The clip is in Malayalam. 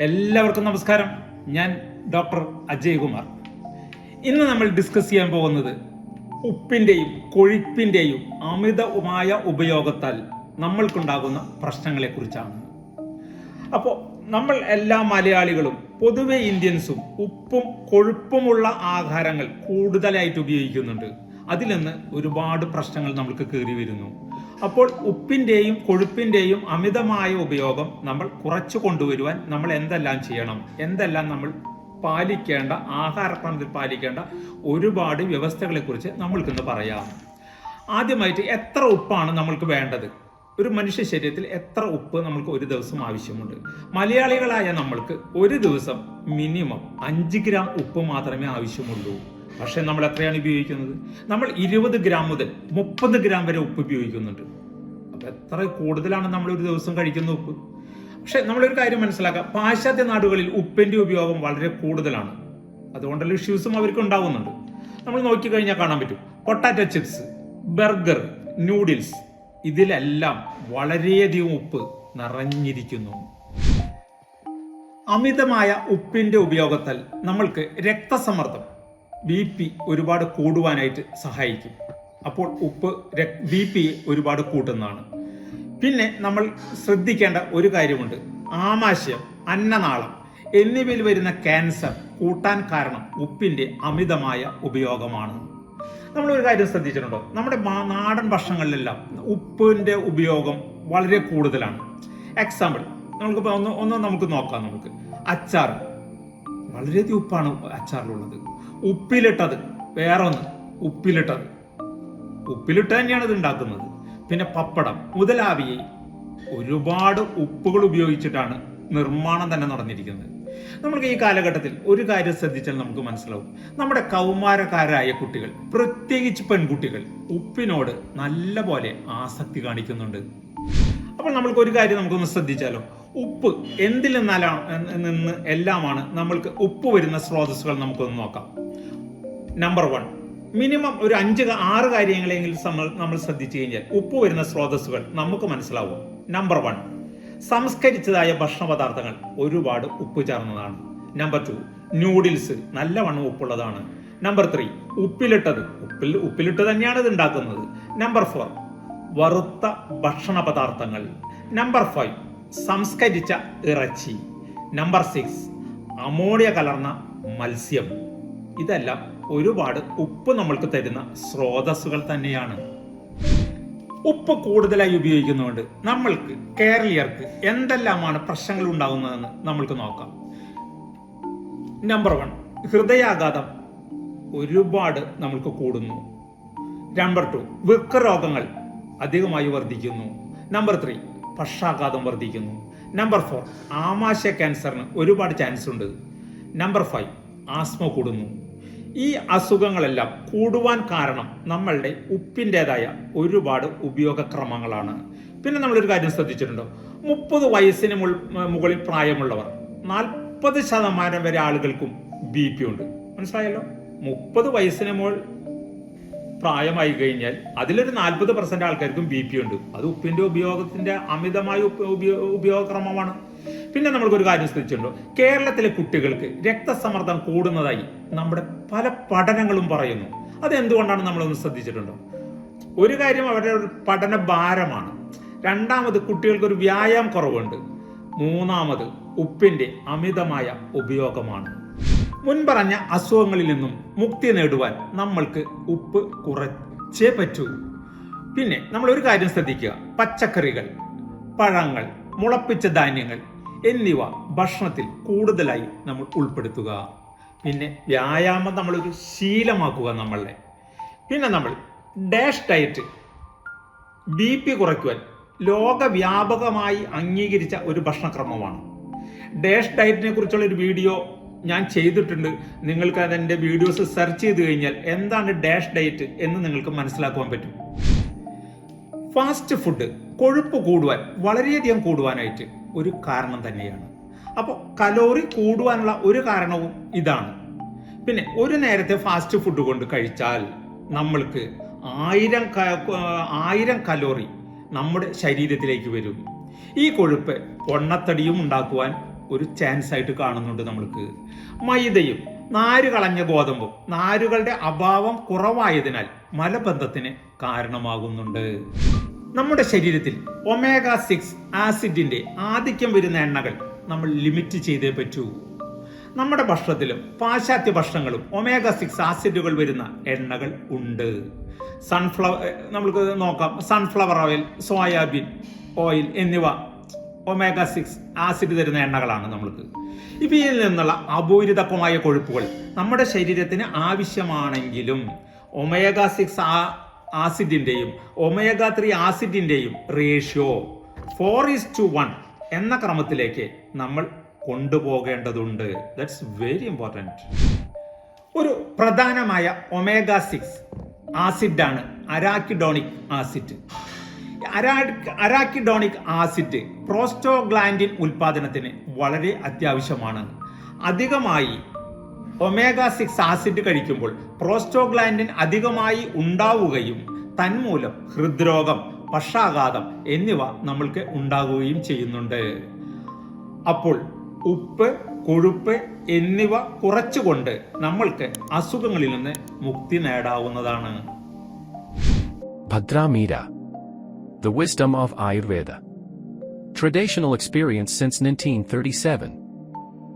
എല്ലാവർക്കും നമസ്കാരം. ഞാൻ ഡോക്ടർ അജയ് കുമാർ. ഇന്ന് നമ്മൾ ഡിസ്കസ് ചെയ്യാൻ പോകുന്നത് ഉപ്പിന്റെയും കൊഴുപ്പിന്റെയും അമിതമായ ഉപയോഗത്താൽ നമ്മൾക്കുണ്ടാകുന്ന പ്രശ്നങ്ങളെക്കുറിച്ചാണ്. അപ്പോൾ നമ്മൾ എല്ലാ മലയാളികളും പൊതുവെ ഇന്ത്യൻസും ഉപ്പും കൊഴുപ്പുമുള്ള ആഹാരങ്ങൾ കൂടുതലായിട്ട് ഉപയോഗിക്കുന്നുണ്ട്. അതിൽ നിന്ന് ഒരുപാട് പ്രശ്നങ്ങൾ നമ്മൾക്ക് കയറി വരുന്നു. അപ്പോൾ ഉപ്പിന്റെയും കൊഴുപ്പിന്റെയും അമിതമായ ഉപയോഗം നമ്മൾ കുറച്ചു കൊണ്ടുവരുവാൻ നമ്മൾ എന്തെല്ലാം ചെയ്യണം? എന്തെല്ലാം നമ്മൾ പാലിക്കേണ്ട ആഹാരക്രമത്തിൽ പാലിക്കേണ്ട ഒരുപാട് വ്യവസ്ഥകളെക്കുറിച്ച് നമ്മൾക്കിന്ന് പറയാം. ആദ്യമായിട്ട് എത്ര ഉപ്പാണ് നമ്മൾക്ക് വേണ്ടത്? ഒരു മനുഷ്യ ശരീരത്തിൽ എത്ര ഉപ്പ് നമ്മൾക്ക് ഒരു ദിവസം ആവശ്യമുണ്ട്? മലയാളികളായ നമ്മൾക്ക് ഒരു ദിവസം മിനിമം അഞ്ച് ഗ്രാം ഉപ്പ് മാത്രമേ ആവശ്യമുള്ളൂ. പക്ഷെ നമ്മൾ എത്രയാണ് ഉപയോഗിക്കുന്നത്? നമ്മൾ ഇരുപത് ഗ്രാം മുതൽ മുപ്പത് ഗ്രാം വരെ ഉപ്പ് ഉപയോഗിക്കുന്നുണ്ട്. അപ്പൊ എത്ര കൂടുതലാണ് നമ്മൾ ഒരു ദിവസം കഴിക്കുന്ന ഉപ്പ്? പക്ഷെ നമ്മളൊരു കാര്യം മനസ്സിലാക്കാം. പാശ്ചാത്യ നാടുകളിൽ ഉപ്പിന്റെ ഉപയോഗം വളരെ കൂടുതലാണ്. അതുകൊണ്ടുള്ള ഇഷ്യൂസും അവർക്ക് ഉണ്ടാവുന്നുണ്ട്. നമ്മൾ നോക്കിക്കഴിഞ്ഞാൽ കാണാൻ പറ്റും. പൊട്ടാറ്റോ ചിപ്സ് ബർഗർ നൂഡിൽസ് ഇതിലെല്ലാം വളരെയധികം ഉപ്പ് നിറഞ്ഞിരിക്കുന്നു. അമിതമായ ഉപ്പിന്റെ ഉപയോഗത്താൽ നമ്മൾക്ക് രക്തസമ്മർദ്ദം ബി പി ഒരുപാട് കൂടുവാനായിട്ട് സഹായിക്കും. അപ്പോൾ ഉപ്പ് ബി പി ഒരുപാട് കൂട്ടുന്നതാണ്. പിന്നെ നമ്മൾ ശ്രദ്ധിക്കേണ്ട ഒരു കാര്യമുണ്ട്. ആമാശയം അന്നനാളം എന്നിവയിൽ വരുന്ന ക്യാൻസർ കൂട്ടാൻ കാരണം ഉപ്പിന്റെ അമിതമായ ഉപയോഗമാണ്. നമ്മൾ ഒരു കാര്യം ശ്രദ്ധിച്ചിട്ടുണ്ടോ? നമ്മുടെ നാടൻ ഭക്ഷണങ്ങളിലെല്ലാം ഉപ്പിന്റെ ഉപയോഗം വളരെ കൂടുതലാണ്. എക്സാമ്പിൾ നമുക്ക് ഒന്ന് ഒന്ന് നമുക്ക് നോക്കാം നമുക്ക്. അച്ചാർ വളരെയധികം ഉപ്പാണ് അച്ചാറിലുള്ളത്. ഉപ്പിലിട്ടത് വേറെ ഒന്ന് ഉപ്പിലിട്ടത്. ഉപ്പിലിട്ട് തന്നെയാണ് ഇത് ഉണ്ടാക്കുന്നത്. പിന്നെ പപ്പടം മുതലാവിയെ ഒരുപാട് ഉപ്പുകൾ ഉപയോഗിച്ചിട്ടാണ് നിർമ്മാണം തന്നെ നടന്നിരിക്കുന്നത്. നമ്മൾക്ക് ഈ കാലഘട്ടത്തിൽ ഒരു കാര്യം ശ്രദ്ധിച്ചാൽ നമുക്ക് മനസ്സിലാവും. നമ്മുടെ കൗമാരക്കാരായ കുട്ടികൾ പ്രത്യേകിച്ച് പെൺകുട്ടികൾ ഉപ്പിനോട് നല്ല പോലെ ആസക്തി കാണിക്കുന്നുണ്ട്. അപ്പോൾ നമ്മൾക്ക് ഒരു കാര്യം നമുക്കൊന്ന് ശ്രദ്ധിച്ചാലോ? ഉപ്പ് എന്തിൽ നിന്നാലാണ് നിന്ന് എല്ലാമാണ് നമ്മൾക്ക് ഉപ്പ് വരുന്ന സ്രോതസ്സുകൾ നമുക്കൊന്ന് നോക്കാം. നമ്പർ വൺ മിനിമം ഒരു അഞ്ച് ആറ് കാര്യങ്ങളെങ്കിലും നമ്മൾ നമ്മൾ ശ്രദ്ധിച്ചു കഴിഞ്ഞാൽ ഉപ്പ് വരുന്ന സ്രോതസ്സുകൾ നമുക്ക് മനസ്സിലാവും. നമ്പർ വൺ സംസ്കരിച്ചതായ ഭക്ഷണ പദാർത്ഥങ്ങൾ ഒരുപാട് ഉപ്പ് ചേർന്നതാണ്. നമ്പർ ടു നൂഡിൽസ് നല്ലവണ്ണം ഉപ്പുള്ളതാണ്. നമ്പർ ത്രീ ഉപ്പിലിട്ടത് ഉപ്പിൽ ഉപ്പിലിട്ട് തന്നെയാണ് ഇത് ഉണ്ടാക്കുന്നത്. നമ്പർ ഫോർ വറുത്ത ഭക്ഷണ പദാർത്ഥങ്ങൾ നമ്പർ ഫൈവ് സംസ്കരിച്ച ഇറച്ചി. നമ്പർ സിക്സ് അമോണിയ കലർന്ന മത്സ്യം. ഇതെല്ലാം ഒരുപാട് ഉപ്പ് നമ്മൾക്ക് തരുന്ന സ്രോതസ്സുകൾ തന്നെയാണ്. ഉപ്പ് കൂടുതലായി ഉപയോഗിക്കുന്നതുകൊണ്ട് നമ്മൾക്ക് കേരളീയർക്ക് എന്തെല്ലാമാണ് പ്രശ്നങ്ങൾ ഉണ്ടാകുന്നതെന്ന് നമ്മൾക്ക് നോക്കാം. നമ്പർ വൺ ഹൃദയാഘാതം ഒരുപാട് നമ്മൾക്ക് കൂടുന്നു. നമ്പർ ടു വൃക്ക രോഗങ്ങൾ അധികമായി വർദ്ധിക്കുന്നു. നമ്പർ ത്രീ പക്ഷാഘാതം വർദ്ധിക്കുന്നു. നമ്പർ ഫോർ ആമാശയ ക്യാൻസറിന് ഒരുപാട് ചാൻസ് ഉണ്ട്. നമ്പർ ഫൈവ് ആസ്മ കൂടുന്നു. ഈ അസുഖങ്ങളെല്ലാം കൂടുവാൻ കാരണം നമ്മളുടെ ഉപ്പിന്റെതായ ഒരുപാട് ഉപയോഗക്രമങ്ങളാണ്. പിന്നെ നമ്മളൊരു കാര്യം ശ്രദ്ധിച്ചിട്ടുണ്ടോ? മുപ്പത് വയസ്സിന് മുകളിൽ പ്രായമുള്ളവർ നാൽപ്പത് ശതമാനം വരെ ആളുകൾക്കും ബി പി ഉണ്ട്. മനസ്സിലായല്ലോ? മുപ്പത് വയസ്സിന് മുകളിൽ പ്രായമായി കഴിഞ്ഞാൽ അതിലൊരു നാൽപ്പത് പെർസെന്റ് ആൾക്കാർക്കും ബി പി ഉണ്ട്. അത് ഉപ്പിന്റെ ഉപയോഗത്തിന്റെ അമിതമായ ഉപയോഗക്രമമാണ്. പിന്നെ നമ്മൾക്കൊരു കാര്യം ശ്രദ്ധിച്ചിട്ടുണ്ടോ? കേരളത്തിലെ കുട്ടികൾക്ക് രക്തസമ്മർദ്ദം കൂടുന്നതായി നമ്മുടെ പല പഠനങ്ങളും പറയുന്നു. അതെന്തുകൊണ്ടാണ് നമ്മളൊന്ന് ശ്രദ്ധിച്ചിട്ടുണ്ടോ? ഒരു കാര്യം അവരുടെ ഒരു പഠന ഭാരമാണ്. രണ്ടാമത് കുട്ടികൾക്ക് ഒരു വ്യായാമം കുറവുണ്ട്. മൂന്നാമത് ഉപ്പിന്റെ അമിതമായ ഉപയോഗമാണ്. മുൻപറഞ്ഞ അസുഖങ്ങളിൽ നിന്നും മുക്തി നേടുവാൻ നമ്മൾക്ക് ഉപ്പ് കുറച്ചേ പറ്റൂ. പിന്നെ നമ്മൾ ഒരു കാര്യം ശ്രദ്ധിക്കുക. പച്ചക്കറികൾ പഴങ്ങൾ മുളപ്പിച്ച ധാന്യങ്ങൾ എന്നിവ ഭക്ഷണത്തിൽ കൂടുതലായി നമ്മൾ ഉൾപ്പെടുത്തുക. പിന്നെ വ്യായാമം നമ്മളൊരു ശീലമാക്കുക നമ്മളെ പിന്നെ നമ്മൾ ഡാഷ് ഡയറ്റ് ബി പി കുറയ്ക്കുവാൻ ലോകവ്യാപകമായി അംഗീകരിച്ച ഒരു ഭക്ഷണക്രമമാണ്. ഡാഷ് ഡയറ്റിനെ കുറിച്ചുള്ള ഒരു വീഡിയോ ഞാൻ ചെയ്തിട്ടുണ്ട്. നിങ്ങൾക്ക് അതിന്റെ വീഡിയോസ് സെർച്ച് ചെയ്ത് കഴിഞ്ഞാൽ എന്താണ് ഡാഷ് ഡയറ്റ് എന്ന് നിങ്ങൾക്ക് മനസ്സിലാക്കുവാൻ പറ്റും. ഫാസ്റ്റ് ഫുഡ് കൊഴുപ്പ് കൂടുവാൻ വളരെയധികം കൂടുവാനായിട്ട് ഒരു കാരണം തന്നെയാണ്. അപ്പോൾ കലോറി കൂടുവാനുള്ള ഒരു കാരണവും ഇതാണ്. പിന്നെ ഒരു നേരത്തെ ഫാസ്റ്റ് ഫുഡ് കൊണ്ട് കഴിച്ചാൽ നമ്മൾക്ക് ആയിരം ആയിരം കലോറി നമ്മുടെ ശരീരത്തിലേക്ക് വരും. ഈ കൊഴുപ്പ് പൊണ്ണത്തടിയും ഉണ്ടാക്കുവാൻ ഒരു ചാൻസ് ആയിട്ട് കാണുന്നുണ്ട് നമ്മൾക്ക്. മൈദയും നാര് കളഞ്ഞ ഗോതമ്പും നാരുകളുടെ അഭാവം കുറവായതിനാൽ മലബന്ധത്തിന് കാരണമാകുന്നുണ്ട്. നമ്മുടെ ശരീരത്തിൽ ഒമേഗ സിക്സ് ആസിഡിന്റെ ആധിക്യം വരുന്ന എണ്ണകൾ നമ്മൾ ലിമിറ്റ് ചെയ്തേ പറ്റൂ. നമ്മുടെ ഭക്ഷണത്തിലും പാശ്ചാത്യ ഭക്ഷണങ്ങളും ഒമേഗ സിക്സ് ആസിഡുകൾ വരുന്ന എണ്ണകൾ ഉണ്ട്. സൺഫ്ലവർ നമുക്ക് നോക്കാം. സൺഫ്ലവർ ഓയിൽ സോയാബീൻ ഓയിൽ എന്നിവ ഒമേഗ സിക്സ് ആസിഡ് തരുന്ന എണ്ണകളാണ് നമ്മൾക്ക്. ഇവയിൽ നിന്നുള്ള അപൂരിതത്വമായ കൊഴുപ്പുകൾ നമ്മുടെ ശരീരത്തിന് ആവശ്യമാണെങ്കിലും ഒമേഗ സിക്സ് ആസിഡിന്റെയും omega three ആസിഡിന്റെയും ratio four is to one എന്ന ക്രമത്തിലേക്ക് നമ്മൾ കൊണ്ടുപോകേണ്ടതുണ്ട്. ദാറ്റ്സ് വെരി ഇമ്പോർട്ടന്റ് ഒരു പ്രധാനമായ omega six ആസിഡാണ് arachidonic acid arachidonic acid prostaglandin ഉൽപാദനത്തിന് വളരെ അത്യാവശ്യമാണ് അധികമായി ഒമേഗ സിക്സ് ആസിഡ് കഴിക്കുമ്പോൾ പ്രോസ്റ്റോഗ്ലാൻഡിൻ അധികമായി ഉണ്ടാവുകയും തന്മൂലം ഹൃദ്രോഗം പക്ഷാഘാതം എന്നിവ നമ്മൾക്ക് ഉണ്ടാകുകയും ചെയ്യുന്നുണ്ട് അപ്പോൾ ഉപ്പ് കൊഴുപ്പ് എന്നിവ കുറച്ചുകൊണ്ട് നമ്മൾക്ക് അസുഖങ്ങളിൽ നിന്ന് മുക്തി നേടാവുന്നതാണ് Bhadramira. The wisdom of Ayurveda. Traditional experience since 1937.